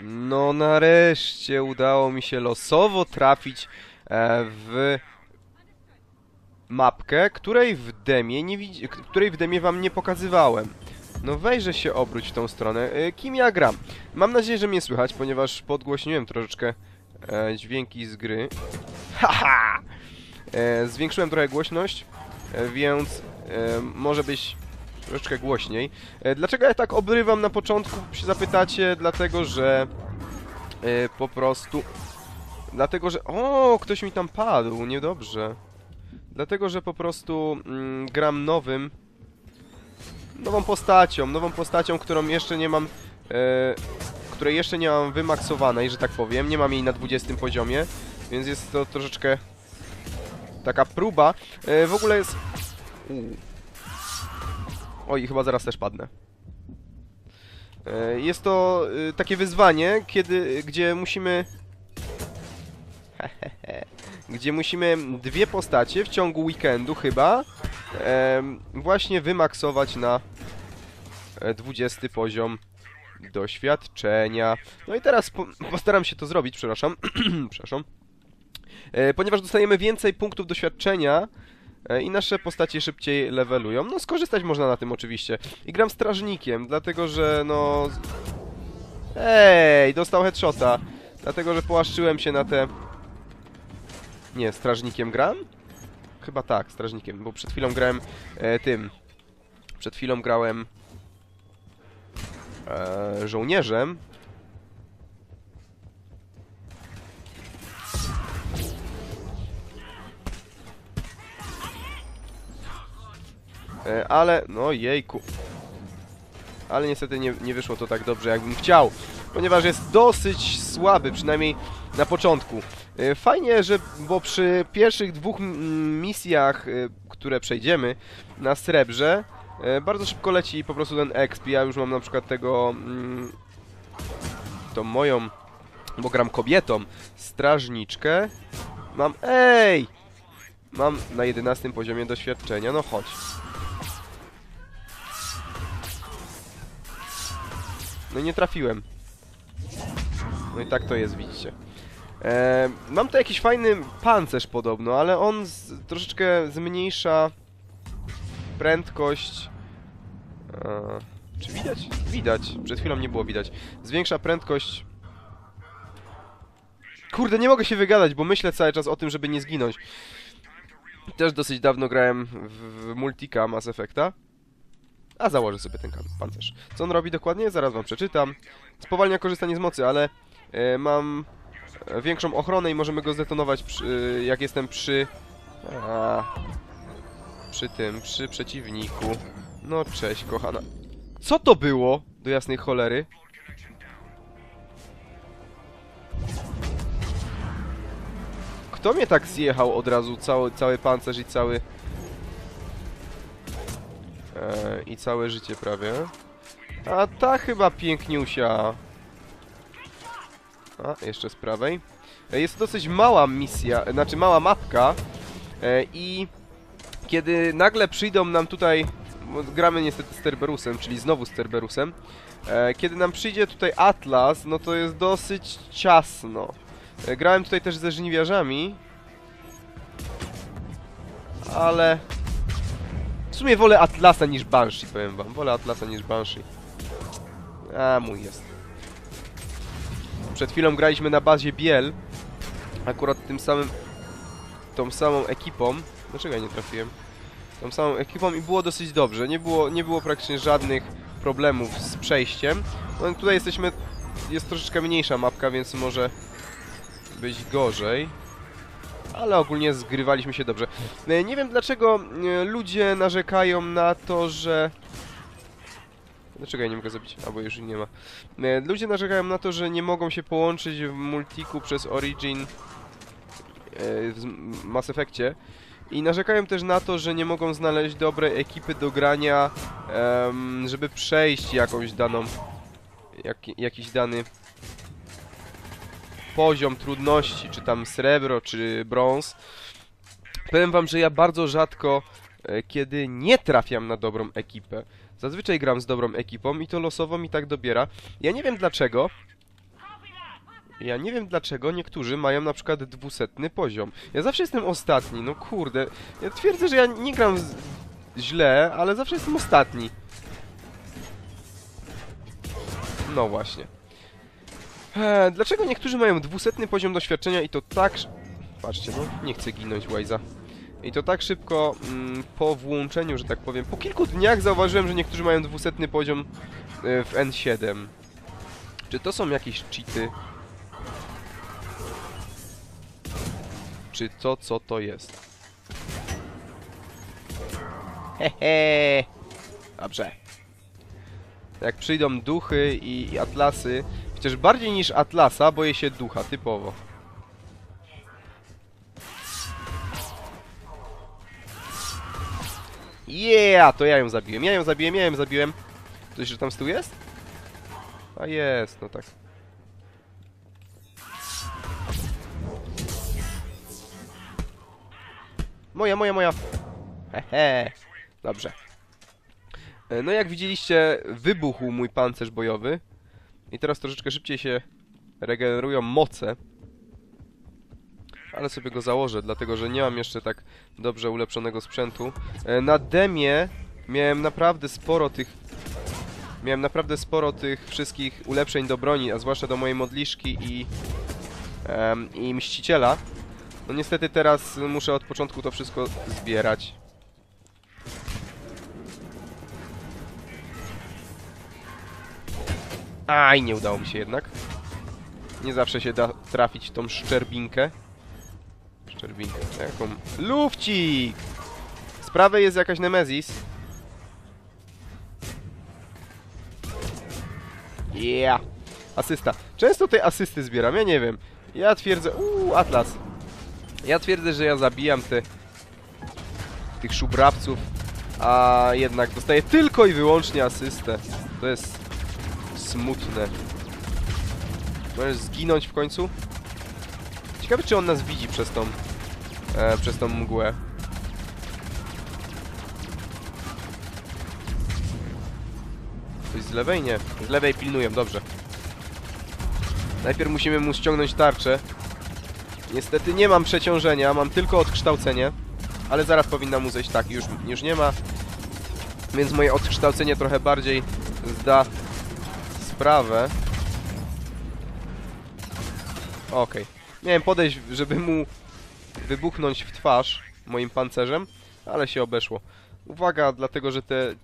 No nareszcie udało mi się losowo trafić e, w mapkę, której w demie nie której w demie wam nie pokazywałem. No wejrzę się obróć w tą stronę. E, kim ja gram? Mam nadzieję, że mnie słychać, ponieważ podgłośniłem troszeczkę e, dźwięki z gry. Haha! Zwiększyłem trochę głośność, więc może być troszeczkę głośniej. E, dlaczego ja tak obrywam na początku, się zapytacie? Dlatego, że e, po prostu... Dlatego, że... O, ktoś mi tam padł, niedobrze. Dlatego, że po prostu mm, gram nowym... Nową postacią, nową postacią, którą jeszcze nie mam... E, której jeszcze nie mam wymaksowanej, że tak powiem. Nie mam jej na 20 poziomie, więc jest to troszeczkę taka próba. E, w ogóle jest... Oj, chyba zaraz też padnę. E, Jest to y, takie wyzwanie, kiedy, gdzie musimy... gdzie musimy dwie postacie w ciągu weekendu chyba właśnie wymaksować na e, 20 poziom doświadczenia. No i teraz po, postaram się to zrobić, przepraszam. przepraszam. E, ponieważ dostajemy więcej punktów doświadczenia e, i nasze postacie szybciej levelują. No skorzystać można na tym oczywiście. I gram strażnikiem, dlatego że no... Ej, dostał headshota. Dlatego, że połaszczyłem się na te... Nie, strażnikiem gram? Chyba tak, strażnikiem, bo przed chwilą grałem e, tym. Przed chwilą grałem e, żołnierzem. Ale, no jejku. Ale niestety nie, nie wyszło to tak dobrze, jakbym chciał. Ponieważ jest dosyć słaby, przynajmniej na początku. E, Fajnie, że, bo przy pierwszych dwóch misjach, e, które przejdziemy na srebrze, e, bardzo szybko leci po prostu ten exp. Ja już mam na przykład tego, tą moją, bo gram kobietą, strażniczkę. Mam, ej! Mam na 11 poziomie doświadczenia, no chodź. No nie trafiłem. No i tak to jest, widzicie. E, mam tu jakiś fajny pancerz podobno, ale on z, troszeczkę zmniejsza prędkość. E, czy widać? Widać. Przed chwilą nie było widać. Zwiększa prędkość. Kurde, nie mogę się wygadać, bo myślę cały czas o tym, żeby nie zginąć. Też dosyć dawno grałem w, w Multika Mass Effecta. A założę sobie ten pancerz. Co on robi dokładnie? Zaraz wam przeczytam. Spowalnia korzystanie z mocy, ale e, mam e, większą ochronę i możemy go zdetonować przy, jak jestem przy... A, przy tym, przy przeciwniku. No cześć, kochana. Co to było? Do jasnej cholery. Kto mnie tak zjechał od razu? Cały, cały pancerz i cały... E, I całe życie prawie. A ta chyba piękniusia. A, jeszcze z prawej. E, Jest to dosyć mała misja, e, znaczy mała mapka. E, I kiedy nagle przyjdą nam tutaj, gramy niestety z Cerberusem, czyli znowu z Cerberusem. E, Kiedy nam przyjdzie tutaj Atlas, no to jest dosyć ciasno. E, Grałem tutaj też ze żniwiarzami. Ale w sumie wolę Atlasa niż Banshee, powiem wam. Wolę Atlasa niż Banshee. A, mój jest. Przed chwilą graliśmy na bazie Biel. Akurat tym samym... Tą samą ekipą. Dlaczego ja nie trafiłem? Tą samą ekipą i było dosyć dobrze. Nie było, nie było praktycznie żadnych problemów z przejściem. No tutaj jesteśmy... Jest troszeczkę mniejsza mapka, więc może być gorzej ale ogólnie zgrywaliśmy się dobrze. E, Nie wiem dlaczego e, ludzie narzekają na to, że... Dlaczego ja nie mogę zabić? Albo już nie ma. E, Ludzie narzekają na to, że nie mogą się połączyć w multiku przez Origin w Mass Effectie. I narzekają też na to, że nie mogą znaleźć dobrej ekipy do grania, żeby przejść jakąś daną... Jak, jakiś dany poziom trudności, czy tam srebro, czy brąz. Powiem wam, że ja bardzo rzadko, e, kiedy nie trafiam na dobrą ekipę. Zazwyczaj gram z dobrą ekipą i to losowo mi tak dobiera. Ja nie wiem dlaczego, Ja nie wiem dlaczego niektórzy mają na przykład dwusetny poziom. Ja zawsze jestem ostatni, no kurde. Ja twierdzę, że ja nie gram z... źle, ale zawsze jestem ostatni. No właśnie. Eee, dlaczego niektórzy mają dwusetny poziom doświadczenia i to tak... Patrzcie, no, nie chcę ginąć, Wajza. I to tak szybko mm, po włączeniu, że tak powiem. Po kilku dniach zauważyłem, że niektórzy mają dwusetny poziom e, w N7. Czy to są jakieś cheaty? Czy to co to jest? Hehe. Dobrze. Jak przyjdą duchy i, i atlasy, chociaż bardziej niż atlasa boję się ducha, typowo. Yeah, to ja ją zabiłem, ja ją zabiłem, ja ją zabiłem. Coś, że tam z tyłu jest? A jest, no tak. Moja, moja, moja. Hehe. Dobrze. E, No jak widzieliście, wybuchł mój pancerz bojowy. I teraz troszeczkę szybciej się regenerują moce. Ale sobie go założę, dlatego że nie mam jeszcze tak dobrze ulepszonego sprzętu. E, Na demie miałem naprawdę sporo tych... Miałem naprawdę sporo tych wszystkich ulepszeń do broni, a zwłaszcza do mojej modliszki i... em, i mściciela. No niestety teraz muszę od początku to wszystko zbierać. Aj, nie udało mi się jednak. Nie zawsze się da trafić tą szczerbinkę. Szczerbinkę, jaką? Lufcik! Z prawej jest jakaś Nemezis. Yeah! Asysta. Często tej asysty zbieram, ja nie wiem. Ja twierdzę... Uuu, Atlas. Ja twierdzę, że ja zabijam te... tych szubrawców, a jednak dostaję tylko i wyłącznie asystę. To jest smutne. Możesz zginąć w końcu? Ciekawe, czy on nas widzi przez tą... E, przez tą mgłę. Coś z lewej? Nie. Z lewej pilnuję, dobrze. Najpierw musimy mu ściągnąć tarczę. Niestety nie mam przeciążenia, mam tylko odkształcenie. Ale zaraz powinna mu zejść tak, już, już nie ma. Więc moje odkształcenie trochę bardziej zda sprawę. Okej. Miałem podejść, żeby mu wybuchnąć w twarz moim pancerzem, ale się obeszło. Uwaga, dlatego że te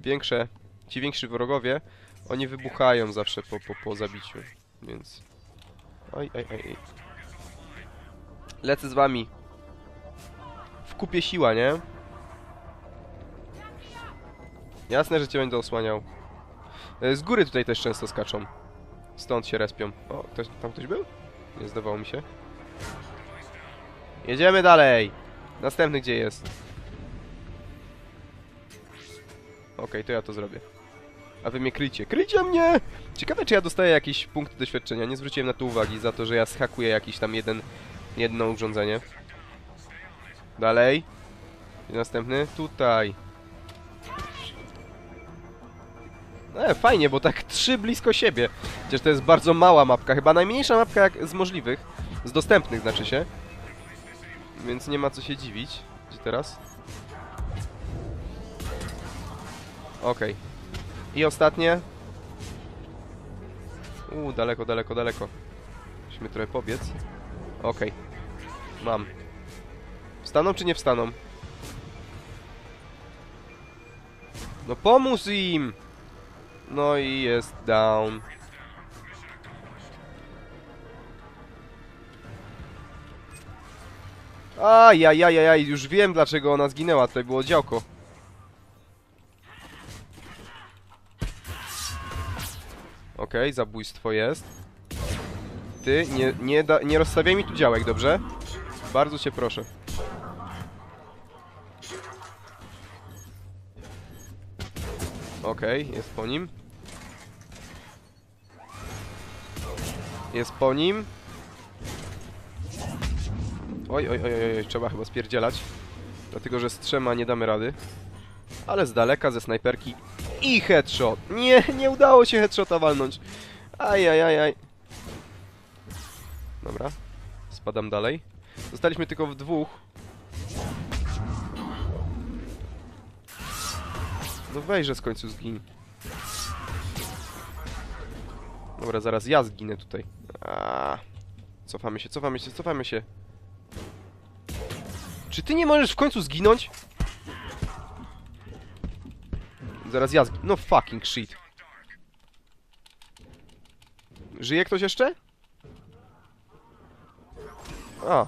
większe, ci więksi wrogowie, oni wybuchają zawsze po, po, po zabiciu, więc... Oj, oj, oj, oj. Lecę z wami. W kupie siła, nie? Jasne, że cię będę osłaniał. E, Z góry tutaj też często skaczą. Stąd się respią. O, ktoś, tam ktoś był? Nie zdawało mi się. Jedziemy dalej! Następny gdzie jest? Okej, to ja to zrobię. A wy mnie kryjcie. Kryjcie mnie! Ciekawe, czy ja dostaję jakieś punkty doświadczenia. Nie zwróciłem na to uwagi za to, że ja schakuję jakiś tam jeden... jedno urządzenie. Dalej. I następny? Tutaj. E, fajnie, bo tak trzy blisko siebie. Chociaż to jest bardzo mała mapka, chyba najmniejsza mapka jak z możliwych. Z dostępnych znaczy się. Więc nie ma co się dziwić. Gdzie teraz? Okej. I ostatnie. Uuu, daleko, daleko, daleko. Musimy trochę pobiec. Okej. Mam. Wstaną czy nie wstaną? No pomóż im! No i jest down. Ajajajajaj, już wiem dlaczego ona zginęła, tutaj było działko. Okej, zabójstwo jest. Ty, nie, nie, da, nie rozstawiaj mi tu działek, dobrze? Bardzo cię proszę. Okej, jest po nim. Jest po nim. Oj, oj, oj, oj, trzeba chyba spierdzielać. Dlatego, że z trzema nie damy rady. Ale z daleka, ze snajperki. I headshot! Nie, nie udało się headshota walnąć. Ajajajaj. Dobra. Spadam dalej. Zostaliśmy tylko w dwóch. No wejrze z końcu zgin. Dobra, zaraz ja zginę tutaj. Cofamy się, cofamy się, cofamy się. Czy ty nie możesz w końcu zginąć? Zaraz ja zginę. No fucking shit. Żyje ktoś jeszcze? A,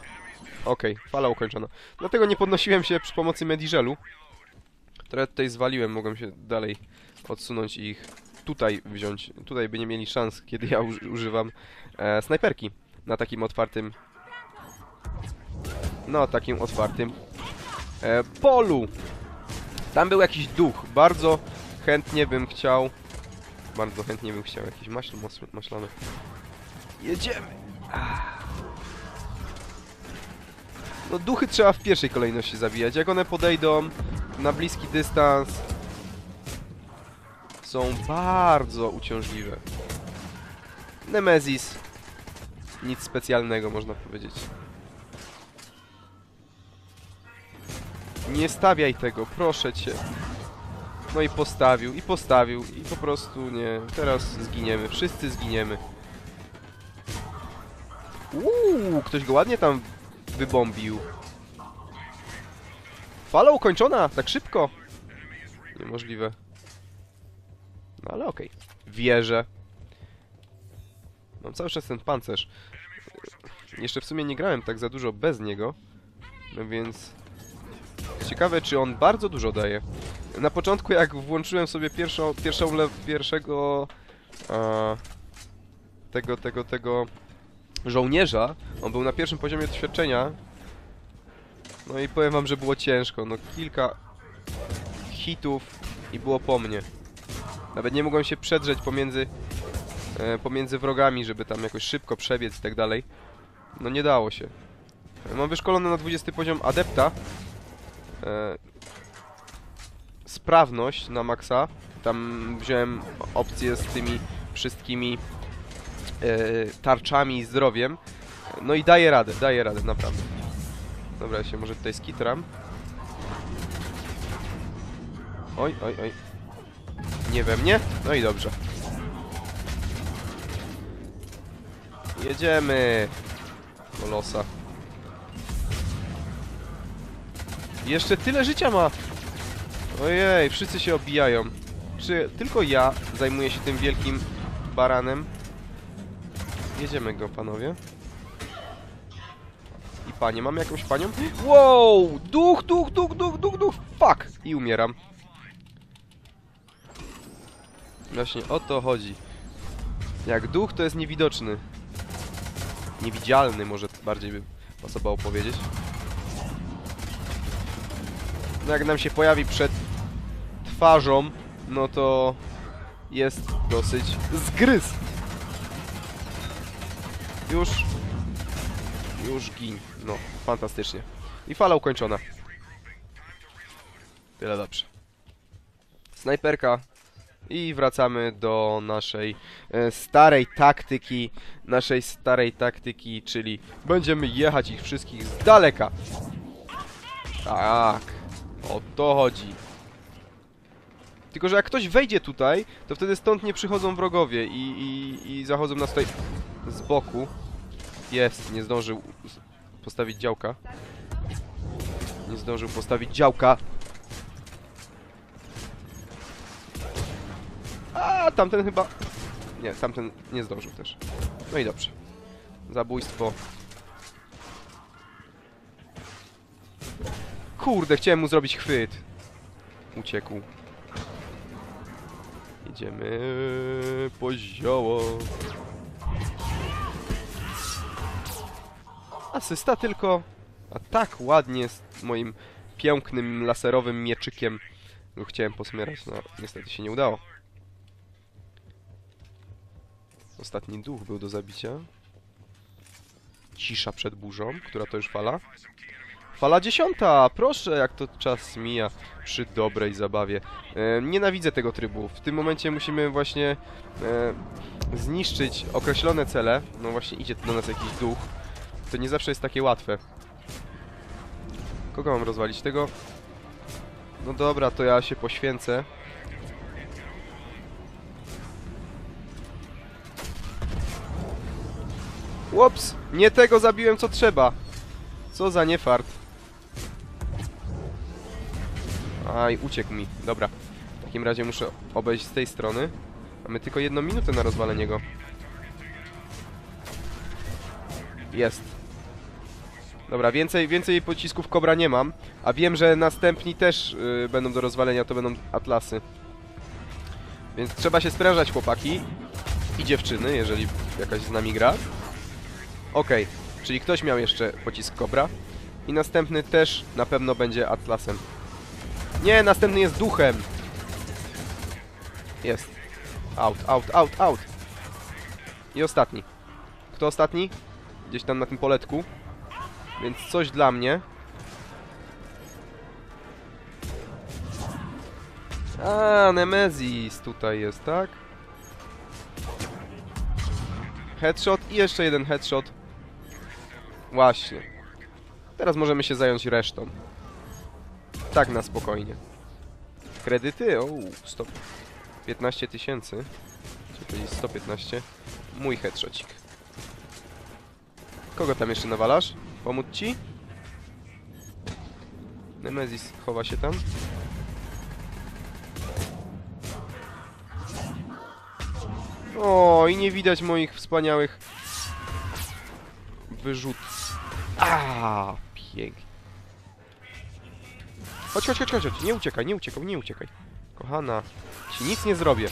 okej, fala ukończona. Dlatego nie podnosiłem się przy pomocy Mediżelu. Trochę tutaj zwaliłem, mogłem się dalej odsunąć i ich tutaj wziąć. Tutaj by nie mieli szans, kiedy ja uży- używam e, snajperki na takim otwartym... No, takim otwartym e, polu. Tam był jakiś duch. Bardzo chętnie bym chciał... Bardzo chętnie bym chciał jakiś maśl maślany. Jedziemy! No duchy trzeba w pierwszej kolejności zabijać. Jak one podejdą na bliski dystans, są bardzo uciążliwe. Nemezis. Nic specjalnego można powiedzieć. Nie stawiaj tego, proszę cię. No i postawił, i postawił, i po prostu nie. Teraz zginiemy, wszyscy zginiemy. Uuu, ktoś go ładnie tam wybombił. Fala ukończona, tak szybko. Niemożliwe. No ale okej. Wierzę. Mam cały czas ten pancerz. Jeszcze w sumie nie grałem tak za dużo bez niego. No więc... Ciekawe, czy on bardzo dużo daje. Na początku, jak włączyłem sobie pierwszą, pierwszą le, pierwszego... E, tego, tego, tego... Żołnierza, on był na pierwszym poziomie doświadczenia. No i powiem wam, że było ciężko. No kilka hitów i było po mnie. Nawet nie mogłem się przedrzeć pomiędzy, e, pomiędzy wrogami, żeby tam jakoś szybko przebiec i tak dalej. No nie dało się. Mam wyszkolony na 20 poziom adepta. E, sprawność na maksa. Tam wziąłem opcję z tymi wszystkimi e, tarczami i zdrowiem. No i daję radę, daję radę, naprawdę. Dobra, ja się może tutaj skitram. Oj, oj, oj. Nie we mnie? No i dobrze. Jedziemy. Do losa. Jeszcze tyle życia ma. Ojej, wszyscy się obijają. Czy tylko ja zajmuję się tym wielkim baranem? Jedziemy go, panowie. Panie, mamy jakąś panią? Wow! Duch, duch, duch, duch, duch, duch! Fuck! I umieram. Właśnie o to chodzi. Jak duch to jest niewidoczny. Niewidzialny może bardziej by pasowało powiedzieć. No jak nam się pojawi przed twarzą, no to jest dosyć zgryz. Już. Już gin. No, fantastycznie. I fala ukończona. Tyle dobrze. Snajperka i wracamy do naszej e, starej taktyki, naszej starej taktyki, czyli będziemy jechać ich wszystkich z daleka. Tak, o to chodzi. Tylko, że jak ktoś wejdzie tutaj, to wtedy stąd nie przychodzą wrogowie i, i, i zachodzą nas tutaj z boku. Jest, nie zdążył postawić działka. Nie zdążył postawić działka. A tamten chyba... Nie, tamten nie zdążył też. No i dobrze. Zabójstwo. Kurde, chciałem mu zrobić chwyt. Uciekł. Idziemy po zioło. Asysta tylko. A tak ładnie z moim pięknym laserowym mieczykiem go chciałem posmierać. No, niestety się nie udało. Ostatni duch był do zabicia. Cisza przed burzą, która to już fala. Fala dziesiąta! Proszę, jak to czas mija przy dobrej zabawie. E, nienawidzę tego trybu. W tym momencie musimy właśnie e, zniszczyć określone cele, no właśnie idzie do nas jakiś duch, to nie zawsze jest takie łatwe. Kogo mam rozwalić? Tego? No dobra, to ja się poświęcę. Łops! Nie tego zabiłem co trzeba! Co za niefart. Aj, uciekł mi. Dobra. W takim razie muszę obejść z tej strony. Mamy tylko jedną minutę na rozwalenie go. Jest. Dobra, więcej, więcej pocisków Kobra nie mam. A wiem, że następni też y, będą do rozwalenia, to będą Atlasy. Więc trzeba się sprężać, chłopaki. I dziewczyny, jeżeli jakaś z nami gra. Okej, czyli ktoś miał jeszcze pocisk Kobra. I następny też na pewno będzie Atlasem. Nie, następny jest duchem. Jest. Out, out, out, out. I ostatni. Kto ostatni? Gdzieś tam na tym poletku. Więc coś dla mnie. A, Nemezis tutaj jest, tak? Headshot i jeszcze jeden headshot. Właśnie. Teraz możemy się zająć resztą. Tak na spokojnie. Kredyty? O, stop. 15 tysięcy. Czyli 115. Mój headshotcik. Kogo tam jeszcze nawalasz? Pomóc ci? Nemezis chowa się tam. O, i nie widać moich wspaniałych wyrzutów. A, pięknie. Chodź, chodź, chodź, chodź. Nie uciekaj, nie uciekaj, nie uciekaj. Kochana, ci nic nie zrobię.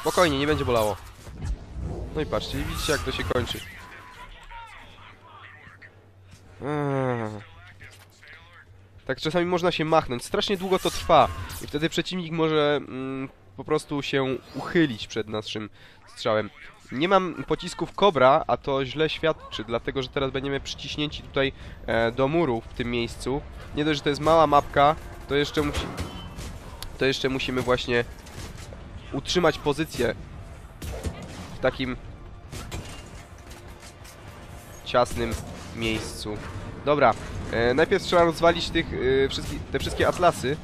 Spokojnie, nie będzie bolało. No i patrzcie, widzicie jak to się kończy. Tak czasami można się machnąć. Strasznie długo to trwa. I wtedy przeciwnik może mm, po prostu się uchylić przed naszym strzałem. Nie mam pocisków Kobra, a to źle świadczy, dlatego że teraz będziemy przyciśnięci tutaj e, do muru w tym miejscu. Nie dość, że to jest mała mapka, to jeszcze musi... To jeszcze musimy właśnie utrzymać pozycję w takim ciasnym miejscu. Dobra, e, najpierw trzeba rozwalić tych, e, te wszystkie atlasy,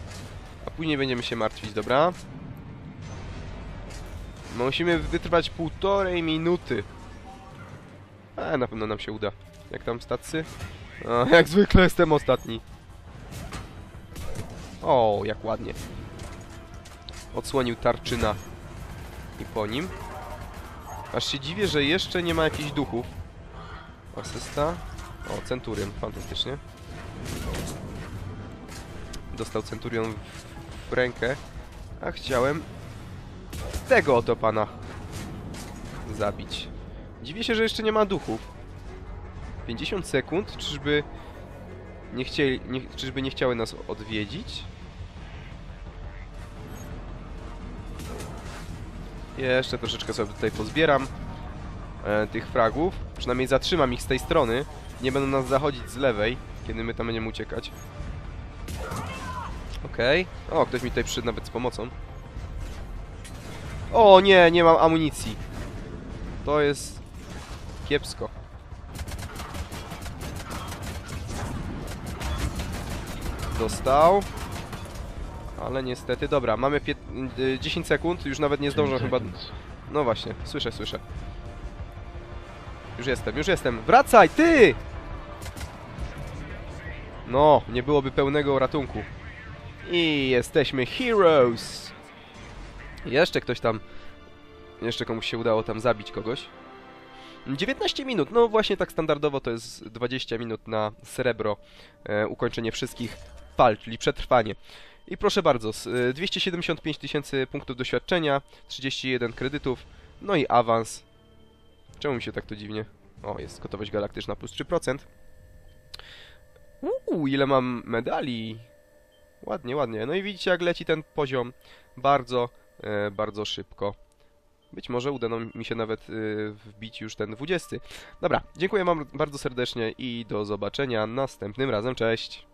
a później będziemy się martwić, dobra? Musimy wytrwać półtorej minuty. A, na pewno nam się uda. Jak tam stacy? A, jak zwykle jestem ostatni. O, jak ładnie. Odsłonił tarczyna. I po nim. Aż się dziwię, że jeszcze nie ma jakichś duchów. Asysta. O, Centurion, fantastycznie. Dostał Centurion w, w rękę. A chciałem tego oto pana zabić. Dziwię się, że jeszcze nie ma duchów. 50 sekund? Czyżby nie chcieli, nie, czyżby nie chciały nas odwiedzić? Jeszcze troszeczkę sobie tutaj pozbieram e, tych fragów. Przynajmniej zatrzymam ich z tej strony. Nie będą nas zachodzić z lewej, kiedy my tam będziemy uciekać. Okej. Okay. O, ktoś mi tutaj przyszedł nawet z pomocą. O nie, nie mam amunicji. To jest kiepsko. Dostał. Ale niestety, dobra, mamy pię- y, 10 sekund, już nawet nie zdążę chyba... No właśnie, słyszę, słyszę. Już jestem, już jestem. Wracaj, ty! No, nie byłoby pełnego ratunku. I jesteśmy heroes! Jeszcze ktoś tam... Jeszcze komuś się udało tam zabić kogoś. 19 minut, no właśnie tak standardowo to jest 20 minut na srebro. E, ukończenie wszystkich pal, czyli przetrwanie. I proszę bardzo, s- e, 275 tysięcy punktów doświadczenia, 31 kredytów, no i awans. Czemu mi się tak to dziwnie? O, jest gotowość galaktyczna plus 3%. Uuu, ile mam medali. Ładnie, ładnie. No i widzicie jak leci ten poziom bardzo, e, bardzo szybko. Być może uda mi się nawet y, wbić już ten 20. Dobra, dziękuję wam bardzo serdecznie i do zobaczenia następnym razem. Cześć!